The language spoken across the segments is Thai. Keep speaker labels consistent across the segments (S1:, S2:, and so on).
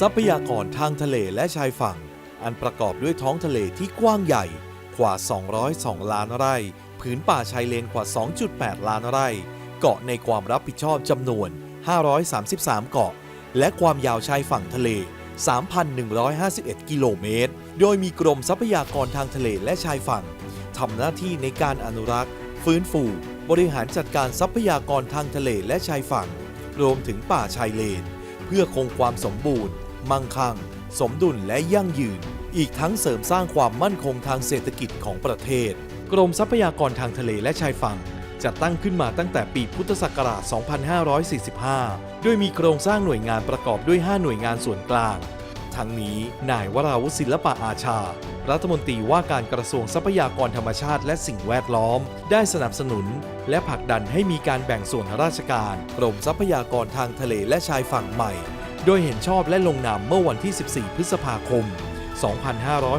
S1: ทรัพยากรทางทะเลและชายฝั่ง อันประกอบด้วยท้องทะเลที่กว้างใหญ่กว่า 202 ล้านไร่ ผืนป่าชายเลนกว่า 2.8 ล้านไร่ เกาะในความรับผิดชอบจำนวน 533 เกาะ และความยาวชายฝั่งทะเล 3,151 กิโลเมตร โดยมีกรมทรัพยากรทางทะเลและชายฝั่งทำหน้าที่ในการอนุรักษ์ ฟื้นฟู บริหารจัดการทรัพยากรทางทะเลและชายฝั่ง รวมถึงป่าชายเลน เพื่อคงความสมบูรณ์ มั่งคั่ง สมดุลและยั่งยืน อีกทั้งเสริมสร้างความมั่นคงทางเศรษฐกิจของประเทศ กรมทรัพยากรทางทะเลและชายฝั่งจัดตั้งขึ้นมาตั้งแต่ปีพุทธศักราช 2545 โดยมีโครงสร้างหน่วยงานประกอบด้วย 5 หน่วยงานส่วนกลาง ทั้งนี้นายวราวุฒิศิลปะอาชา รัฐมนตรีว่าการกระทรวงทรัพยากรธรรมชาติและสิ่งแวดล้อม ได้สนับสนุน และผลักดันให้มีการแบ่งส่วนราชการ กรมทรัพยากรทางทะเลและชายฝั่งใหม่ โดยเห็นชอบและลงนามเมื่อวันที่ 14 พฤษภาคม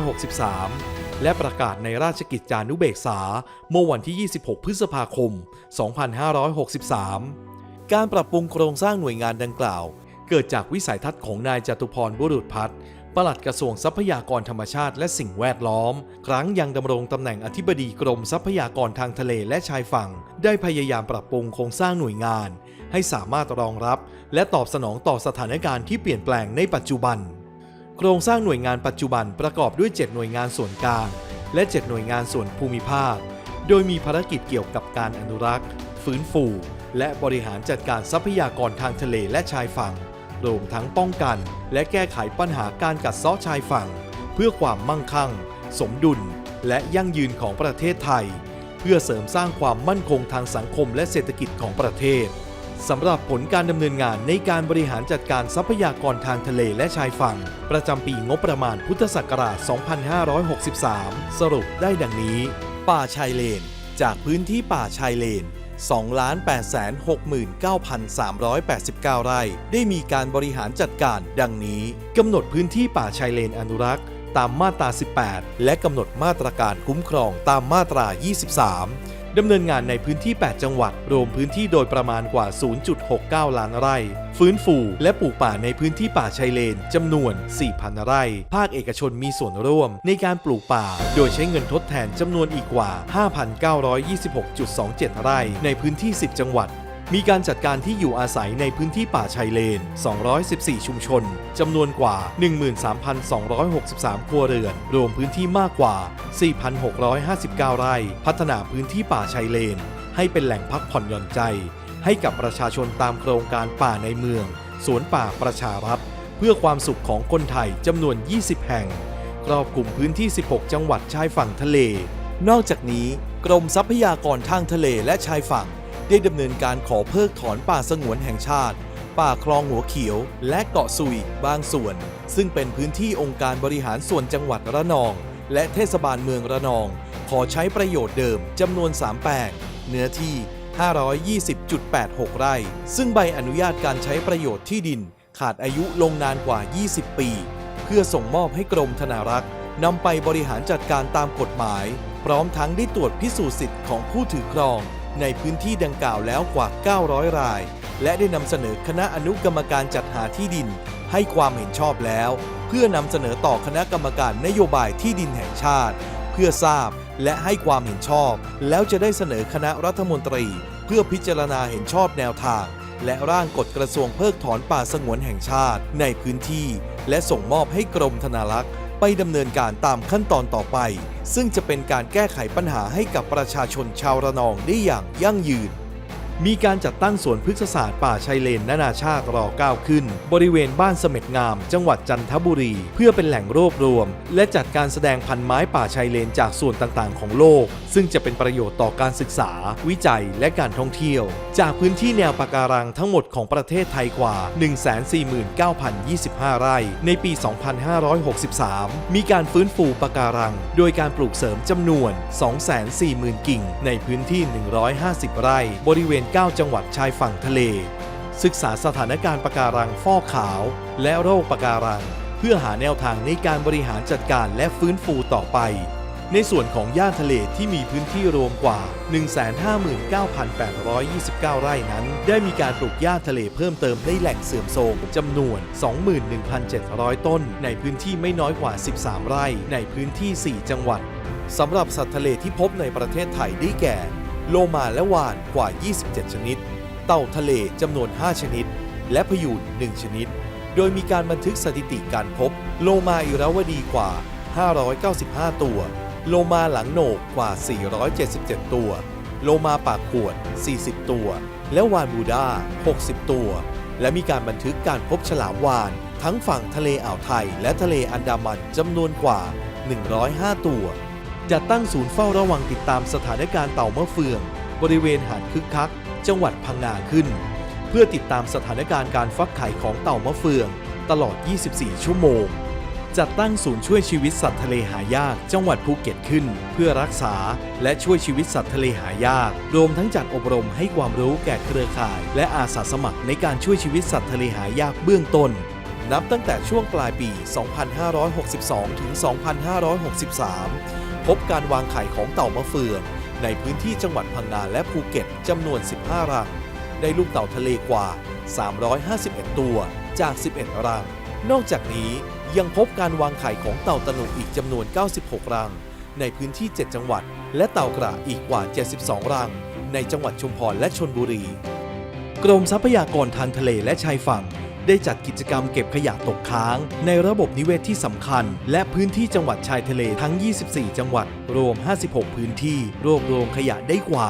S1: 2563 และประกาศในราชกิจจานุเบกษาเมื่อวันที่ 26 พฤษภาคม 2563 การปรับปรุงโครงสร้างหน่วยงานดังกล่าว เกิดจากวิสัยทัศน์ของนายจตุพรบุรุษพัฒน์ปลัดกระทรวงทรัพยากรธรรมชาติและสิ่งแวดล้อม ครั้งยังดำรงตำแหน่งอธิบดีกรมทรัพยากรทางทะเลและชายฝั่ง ได้พยายามปรับปรุงโครงสร้างหน่วยงาน ให้สามารถรองรับ และตอบสนองต่อสถานการณ์ที่เปลี่ยนแปลงในปัจจุบัน โครงสร้างหน่วยงานปัจจุบันประกอบด้วย 7 หน่วยงานส่วนกลาง และ 7 หน่วยงานส่วนภูมิภาค โดยมีภารกิจเกี่ยวกับการอนุรักษ์ ฟื้นฟู และบริหารจัดการทรัพยากรทางทะเลและชายฝั่ง รวมทั้งป้องกัน และแก้ไขปัญหาการกัดเซาะชายฝั่ง เพื่อความมั่งคั่ง สมดุล และยั่งยืนของประเทศไทย เพื่อเสริมสร้างความมั่นคงทางสังคมและเศรษฐกิจของประเทศ สำหรับผลการดำเนินงานในการบริหารจัดการทรัพยากรทางทะเลและชายฝั่ง ประจำปีงบประมาณพุทธศักราช 2563 สรุปได้ดังนี้ ป่าชายเลน จากพื้นที่ป่าชายเลน 2,869,389 ไร่ ได้มีการบริหารจัดการดังนี้ กำหนดพื้นที่ป่าชายเลนอนุรักษ์ ตามมาตรา 18 และกำหนดมาตรการคุ้มครองตามมาตรา 23 ดำเนินงานในพื้นที่ 8 จังหวัด รวมพื้นที่โดยประมาณกว่า 0.69 ล้านไร่ ฟื้นฟูและปลูกป่าในพื้นที่ป่าชายเลนจำนวน 4,000 ไร่ ภาคเอกชนมีส่วนร่วมในการปลูกป่า โดยใช้เงินทดแทนจำนวนอีกกว่า 5,926.27 ไร่ ในพื้นที่ 10 จังหวัด มีการจัดการที่อยู่อาศัยในพื้นที่ป่าชายเลน 214 ชุมชน จำนวนกว่า 13,263 ครัวเรือน รวมพื้นที่มากกว่า 4,659 ไร่ พัฒนาพื้นที่ป่าชายเลน ให้เป็นแหล่งพักผ่อนหย่อนใจ ให้กับประชาชนตามโครงการป่าในเมือง สวนป่าประชารัฐ เพื่อความสุขของคนไทยจำนวน 20 แห่ง ครอบคลุมพื้นที่ 16 จังหวัดชายฝั่งทะเล นอกจากนี้ กรมทรัพยากรทางทะเลและชายฝั่ง ได้ดำเนินการขอเพิกถอนป่าสงวนแห่งชาติ ป่าคลองหัวเขียว และเกาะสุยบางส่วน ซึ่งเป็นพื้นที่องค์การบริหารส่วนจังหวัดระนอง และเทศบาลเมืองระนอง ขอใช้ประโยชน์เดิมจำนวน 3 แปลงเนื้อที่ 520.86 ไร่ ซึ่งใบอนุญาตการใช้ประโยชน์ที่ดิน ขาดอายุลงนานกว่า 20 ปี เพื่อส่งมอบให้กรมธนารักษ์นำไปบริหารจัดการตามกฎหมาย พร้อมทั้งได้ตรวจพิสูจน์สิทธิ์ของผู้ถือครอง ในพื้นที่ดังกล่าวแล้วกว่า 900 ราย และได้นำเสนอคณะอนุกรรมการจัดหาที่ดิน ให้ความเห็นชอบแล้ว เพื่อนำเสนอต่อคณะกรรมการนโยบายที่ดินแห่งชาติ เพื่อทราบและให้ความเห็นชอบ แล้วจะได้เสนอคณะรัฐมนตรี เพื่อพิจารณาเห็นชอบแนวทาง และร่างกฎกระทรวงเพิกถอนป่าสงวนแห่งชาติ ในพื้นที่ และส่งมอบให้กรมธนารักษ์ ดำเนินการตามขั้นตอนต่อไป ซึ่งจะเป็นการแก้ไขปัญหาให้กับประชาชนชาวระนองได้อย่างยั่งยืน มีการจัดตั้งสวนพฤกษศาสตร์ป่าชายเลนนานาชาติรอ9ขึ้น บริเวณบ้านเสม็ดงาม จังหวัดจันทบุรี เพื่อเป็นแหล่งรวบรวม และจัดการแสดงพันไม้ป่าชายเลนจากส่วนต่างๆ ของโลก ซึ่งจะเป็นประโยชน์ต่อการศึกษา วิจัยและการท่องเที่ยว จากพื้นที่แนวปะการังทั้งหมดของประเทศไทยกว่า 149,025 ไร่ ในปี 2563 มีการฟื้นฟูปะการัง โดยการปลูกเสริมจำนวน 240,000 กิ่ง ในพื้นที่ 150 ไร่ บริเวณ9 จังหวัดชายฝั่งทะเล ศึกษาสถานการณ์ปะการังฟอกขาว และโรคปะการัง เพื่อหาแนวทางในการบริหารจัดการและฟื้นฟูต่อไป ในส่วนของย่านทะเลที่มีพื้นที่รวมกว่า 159,829 ไร่นั้น ได้มีการปลูกหญ้าทะเลเพิ่มเติมในแหล่งเสื่อมโทรมจำนวน 21,700 ต้น ในพื้นที่ไม่น้อยกว่า 13 ไร่ ในพื้นที่ 4 จังหวัดสำหรับสัตว์ทะเลที่พบในประเทศไทยได้แก่ โลมาและวานกว่า 27 ชนิด เต่าทะเลจำนวน 5 ชนิด และพยูน1 ชนิด โดยมีการบันทึกสถิติการพบ โลมาอิราวดีกว่า 595 ตัว โลมาหลังโหนกกว่า 477 ตัว โลมาปากขวด 40 ตัว และวานบูดา60 ตัว และมีการบันทึกการพบฉลามวาน ทั้งฝั่งทะเลอ่าวไทยและทะเลอันดามันจำนวนกว่า 105 ตัว จัดตั้งศูนย์เฝ้าระวังติดตามสถานการณ์เต่ามะเฟือง บริเวณหาดคึกคัก จังหวัดพังงาขึ้น เพื่อติดตามสถานการณ์การฟักไข่ของเต่ามะเฟือง ตลอด 24 ชั่วโมง จัดตั้งศูนย์ช่วยชีวิตสัตว์ทะเลหายาก จังหวัดภูเก็ตขึ้น เพื่อรักษาและช่วยชีวิตสัตว์ทะเลหายาก รวมทั้งจัดอบรมให้ความรู้แก่เครือข่าย และอาสาสมัครในการช่วยชีวิตสัตว์ทะเลหายากเบื้องต้นนับตั้งแต่ช่วงปลายปี 2562 ถึง 2563 พบการวางไข่ของเต่ามะเฟือง ในพื้นที่จังหวัดพังงาและภูเก็ตจำนวน 15 รัง ได้ลูกเต่าทะเลกว่า 351 ตัวจาก 11 รัง นอกจากนี้ยังพบการวางไข่ของเต่าตะหนุอีกจำนวน 96 รัง ในพื้นที่ 7 จังหวัด และเต่ากระอีกกว่า 72 รัง ในจังหวัดชุมพรและชนบุรี กรมทรัพยากรทางทะเลและชายฝั่ง ได้จัดกิจกรรมเก็บขยะตกค้าง ในระบบนิเวศที่สำคัญ และพื้นที่จังหวัดชายทะเลทั้ง 24 จังหวัด รวม 56 พื้นที่ รวบรวมขยะได้กว่า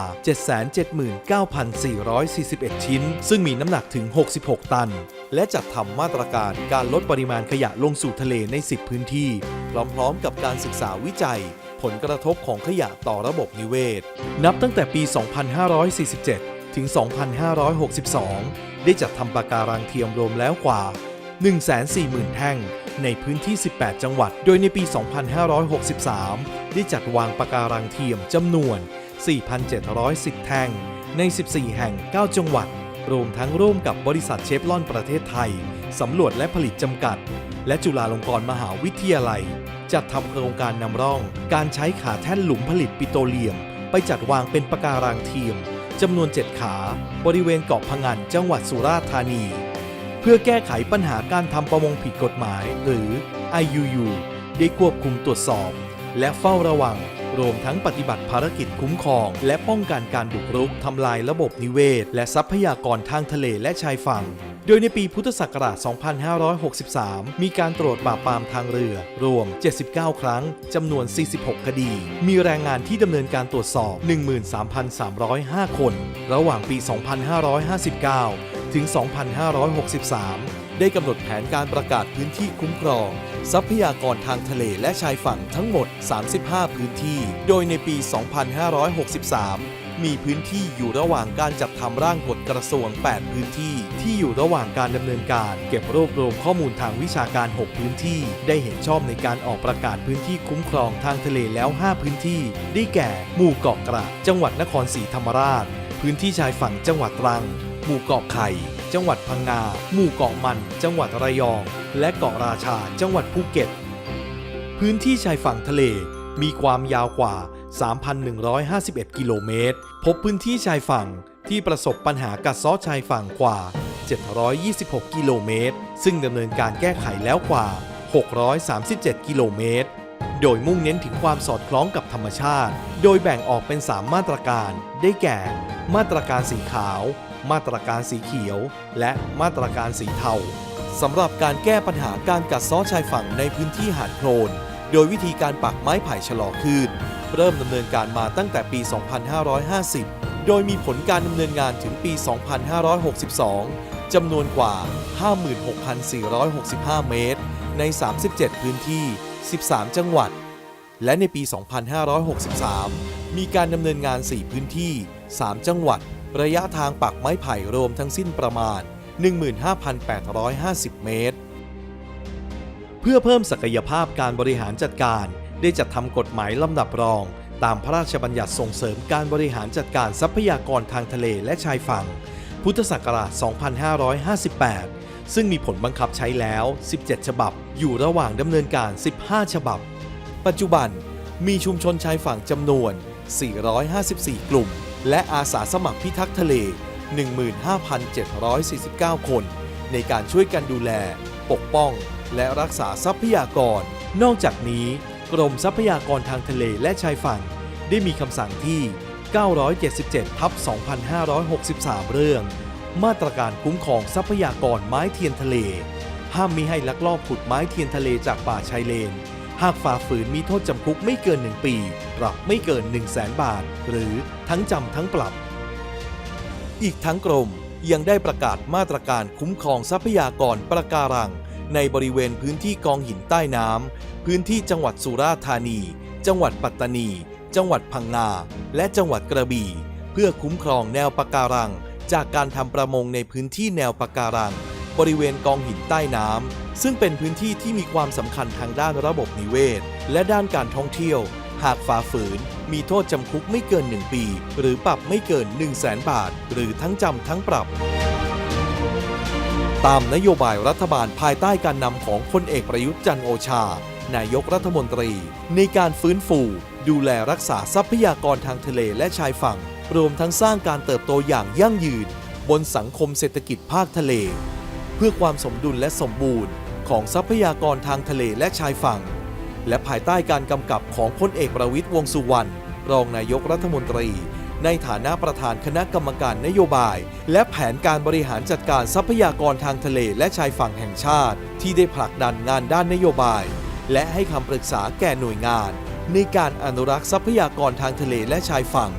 S1: 779,441 ชิ้น ซึ่งมีน้ำหนักถึง 66 ตัน และจัดทำมาตรการการลดปริมาณขยะลงสู่ทะเลใน 10 พื้นที่ พร้อมๆ กับการศึกษาวิจัยผลกระทบของขยะต่อระบบนิเวศ นับตั้งแต่ปี 2547 ถึง 2562 ได้จัดทำปะการังเทียมรวมแล้วกว่า 140,000 แท่ง ในพื้นที่ 18 จังหวัด โดยในปี 2563 ได้จัดวางปะการังเทียมจำนวน 4,710 แท่ง ใน 14 แห่ง 9 จังหวัด รวมทั้งร่วมกับบริษัทเชฟลอนประเทศไทย สำรวจและผลิตจำกัด และจุฬาลงกรณ์มหาวิทยาลัย จัดทำโครงการนำร่อง การใช้ขาแท่นหลุมผลิตปิโตรเลียม ไปจัดวางเป็นปะการังเทียม จำนวน 7 ขา บริเวณเกาะพะงันจังหวัดสุราษฎร์ธานี เพื่อแก้ไขปัญหาการทำประมงผิดกฎหมาย หรือ IUU ได้ควบคุมตรวจสอบ และเฝ้าระวัง รวมทั้งปฏิบัติภารกิจคุ้มครอง และป้องกันการบุกรุกทำลายระบบนิเวศ และทรัพยากรทางทะเลและชายฝั่ง โดยในปีพุทธศักราช 2563 มีการตรวจปราบปรามทางเรือ รวม 79 ครั้ง จำนวน 46 คดี มีแรงงานที่ดำเนินการตรวจสอบ 13,305 คน ระหว่างปี 2559 ถึง 2563 ได้กำหนดแผนการประกาศพื้นที่คุ้มครอง ทรัพยากรทางทะเลและชายฝั่งทั้งหมด 35 พื้นที่ โดยในปี 2563 มีพื้นที่อยู่ระหว่างการจัดทำร่างกฎกระทรวง 8 พื้นที่ที่อยู่ระหว่างการดำเนินการ เก็บรวบรวมข้อมูลทางวิชาการ 6 พื้นที่ ได้เห็นชอบในการออกประกาศพื้นที่คุ้มครองทางทะเลแล้ว 5 พื้นที่ ได้แก่ หมู่เกาะกระ จังหวัดนครศรีธรรมราช พื้นที่ชายฝั่งจังหวัดตรัง หมู่เกาะไข่ จังหวัดพังงา หมู่เกาะมัน จังหวัดระยอง และเกาะราชา จังหวัดภูเก็ตพื้นที่ชายฝั่งทะเล มีความยาวกว่า 3,151 กิโลเมตร พบพื้นที่ชายฝั่งที่ประสบปัญหากัดเซ้อชายฝั่งกว่า 726 กิโลเมตร ซึ่งดำเนินการแก้ไขแล้วกว่า 637 กิโลเมตร โดยมุ่งเน้นถึงความสอดคล้องกับธรรมชาติ โดยแบ่งออกเป็น 3 มาตรการ ได้แก่ มาตรการสีขาว มาตรการสีเขียว และมาตรการสีเทาสำหรับการแก้ปัญหาการกัดเซ้อชายฝั่งในพื้นที่หาดโคลน โดยวิธีการปักไม้ไผ่ชะลอคลื่นเริ่มดำเนินการมาตั้งแต่ปี 2550 โดยมีผลการดำเนินงานถึงปี 2562 จำนวนกว่า 56,465 เมตร ใน 37 พื้นที่ 13 จังหวัด และในปี 2563 มีการดำเนินงาน 4 พื้นที่ 3 จังหวัด ระยะทางปักไม้ไผ่รวมทั้งสิ้นประมาณ 15,850 เมตร พื่อเพิ่มศักยภาพการบริหารจัดการ ได้จัดทำกฎหมายลำดับรอง ตามพระราชบัญญัติส่งเสริมการบริหารจัดการทรัพยากรทางทะเลและชายฝั่ง พุทธศักราช 2558 ซึ่งมีผลบังคับใช้แล้ว 17 ฉบับ อยู่ระหว่างดำเนินการ 15 ฉบับ ปัจจุบันมีชุมชนชายฝั่งจำนวน 454 กลุ่ม และอาสาสมัครพิทักษ์ทะเล 15,749 คน ในการช่วยกันดูแล ปกป้อง และรักษาทรัพยากร นอกจากนี้กรมทรัพยากรทางทะเลและชายฝั่ง ได้มีคำสั่งที่ 977ทับ2563 เรื่อง มาตรการคุ้มครองทรัพยากรไม้เทียนทะเล ห้ามมิให้ลักลอบขุดไม้เทียนทะเลจากป่าชายเลน หากฝ่าฝืนมีโทษจำคุกไม่เกิน 1 ปี ปรับไม่เกิน 1 0 0 0 0แสนบาท หรือทั้งจำทั้งปรับ อีกทั้งกรมยังได้ประกาศมาตรการคุ้มครองทรัพยากรประการัง ในบริเวณพื้นที่กองหินใต้น้ำพื้นที่จังหวัดสุราษฎร์ธานี จังหวัดปัตตานี จังหวัดพังงา และจังหวัดกระบี่ เพื่อคุ้มครองแนวปะการัง จากการทำประมงในพื้นที่แนวปะการัง บริเวณกองหินใต้น้ำซึ่งเป็นพื้นที่ที่มีความสำคัญทางด้านระบบนิเวศ และด้านการท่องเที่ยว หากฝ่าฝืน มีโทษจำคุกไม่เกิน 1 ปี หรือปรับไม่เกิน 1 0 0 0 0แสนบาท หรือทั้งจำทั้งปรับ ตามนโยบายรัฐบาลภายใต้การนำของพลเอกประยุทธ์จันโอชา นายกรัฐมนตรี ในการฟื้นฟู ดูแลรักษาทรัพยากรทางทะเลและชายฝั่ง รวมทั้งสร้างการเติบโตอย่างยั่งยืน บนสังคมเศรษฐกิจภาคทะเล เพื่อความสมดุลและสมบูรณ์ ของทรัพยากรทางทะเลและชายฝั่ง และภายใต้การกำกับของพลเอกประวิตยวงสุวรรณรองนายกรัฐมนตรี ในฐานะประธานคณะกรรมการนโยบาย และแผนการบริหารจัดการทรัพยากรทางทะเลและชายฝั่งแห่งชาติ ที่ได้ผลักดันงานด้านนโยบาย และให้คำปรึกษาแก่หน่วยงาน ในการอนุรักษ์ทรัพยากรทางทะเลและชายฝั่ง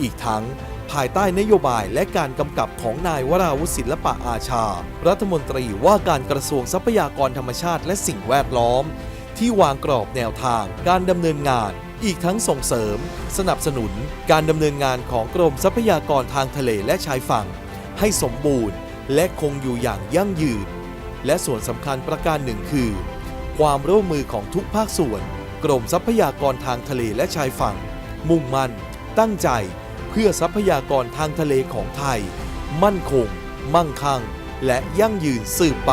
S1: อีกทั้งภายใต้นโยบายและการกำกับของนายวราวุฒิศิลปะอาชา รัฐมนตรีว่าการกระทรวงทรัพยากรธรรมชาติและสิ่งแวดล้อม ที่วางกรอบแนวทางการดำเนินงาน อีกทั้งส่งเสริม สนับสนุนการดำเนินงานของกรมทรัพยากรทางทะเลและชายฝั่ง ให้สมบูรณ์ และคงอยู่อย่างยั่งยืน และส่วนสำคัญประการหนึ่งคือ ความร่วมมือของทุกภาคส่วน กรมทรัพยากรทางทะเลและชายฝั่ง มุ่งมั่น ตั้งใจ เพื่อทรัพยากรทางทะเลของไทย มั่นคง มั่งคั่ง และยั่งยืนสืบไป